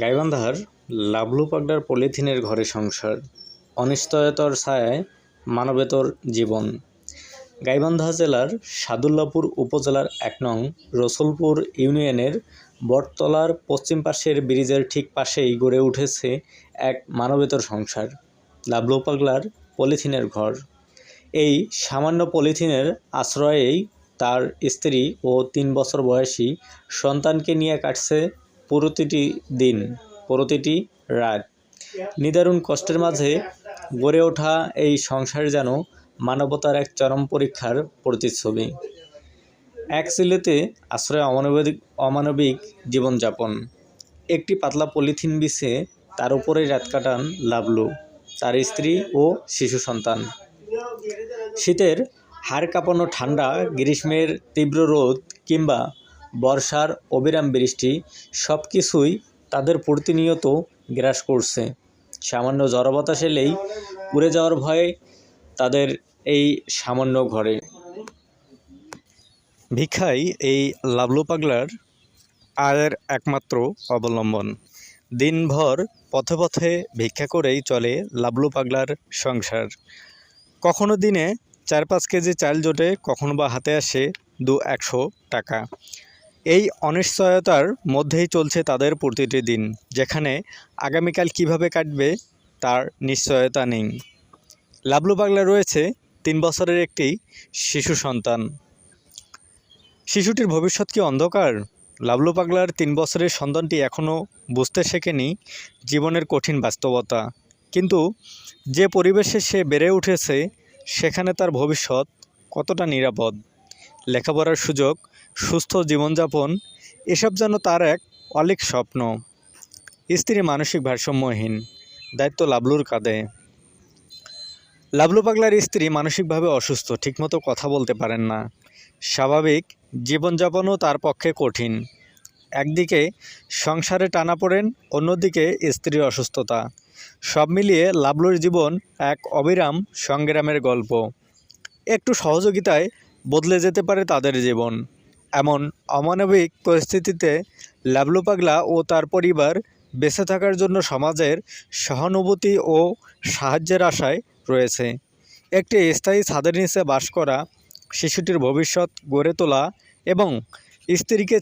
গাইবান্ধার লাভলু পাগড়ার পলিথিনের ঘরে সংসার, অনিশ্চয়তার ছায়ায় মানবেতর জীবন। গাইবান্ধা জেলার সাদুল্লাপুর উপজেলার এক নং রসুলপুর ইউনিয়নের বটতলার পশ্চিম পাশের ব্রিজের ঠিক পাশেই গড়ে উঠেছে এক মানবেতর সংসার লাভলু পাগলার পলিথিনের ঘর। এই সামান্য পলিথিনের আশ্রয়েই তার স্ত্রী ও তিন বছর বয়সী সন্তানকে নিয়ে কাটছে প্রতিটি দিন, প্রতিটি রাত। নিদারুণ কষ্টের মাঝে গড়ে ওঠা এই সংসার যেন মানবতার এক চরম পরীক্ষার প্রতিচ্ছবি। এক সিলেতে আশ্রয় অমানবিক অমানবিক জীবনযাপন। একটি পাতলা পলিথিন বিছে তার উপরেই রাত কাটান লাভলু তার স্ত্রী ও শিশু সন্তান। শীতের হাড় কাঁপানো ঠান্ডা, গ্রীষ্মের তীব্র রোদ কিংবা বর্ষার অবিরাম বৃষ্টি সব কিছুই তাদের প্রতিনিয়ত গ্রাস করছে। সামান্য জড়বাতাস এলেই উড়ে যাওয়ার ভয়ে তাদের এই সামান্য ঘরে। ভিক্ষাই এই লাভলু পাগলার আয়ের একমাত্র অবলম্বন। দিনভর পথে পথে ভিক্ষা করেই চলে লাভলু পাগলার সংসার। কখনো দিনে চার পাঁচ কেজি চাল জোটে, কখনো বা হাতে আসে দু একশো টাকা। এই অনিশ্চয়তার মধ্যেই চলছে তাদের প্রতিটি দিন, যেখানে আগামীকাল কীভাবে কাটবে তার নিশ্চয়তা নেই। লাবলু পাগলা রয়েছে তিন বছরের একটি শিশু সন্তান। শিশুটির ভবিষ্যৎ কি অন্ধকার? লাবলু পাগলার তিন বছরের সন্তানটি এখনও বুঝতে শেখেনি জীবনের কঠিন বাস্তবতা। কিন্তু যে পরিবেশে সে বেড়ে উঠেছে, সেখানে তার ভবিষ্যৎ কতটা নিরাপদ? লেখাপড়ার সুযোগ সুস্থ জীবনযাপন, এসব যেন তার এক অলিক স্বপ্ন। স্ত্রী মানসিক ভারসাম্যহীন, দায়িত্ব লাবলুর কাঁধে। লাবলু পাগলার স্ত্রী মানসিকভাবে অসুস্থ, ঠিকমতো কথা বলতে পারেন না। স্বাভাবিক, জীবনযাপনও তার পক্ষে কঠিন। একদিকে সংসারে টানা পড়েন, অন্যদিকে স্ত্রীর অসুস্থতা। সব মিলিয়ে লাবলুর জীবন এক অবিরাম সংগ্রামের গল্প। একটু সহযোগিতায় বদলে যেতে পারে তাদের জীবন। এমন অমানবিক পরিস্থিতিতে লাবলু পাগলা ও তার পরিবার বেঁচে থাকার জন্য সমাজের সহানুভূতি ও সাহায্যের আশায় রয়েছে। একটি স্থায়ী ছাদের নিচে বাস করা শিশুটির ভবিষ্যৎ গড়ে তোলা এবং স্ত্রীকে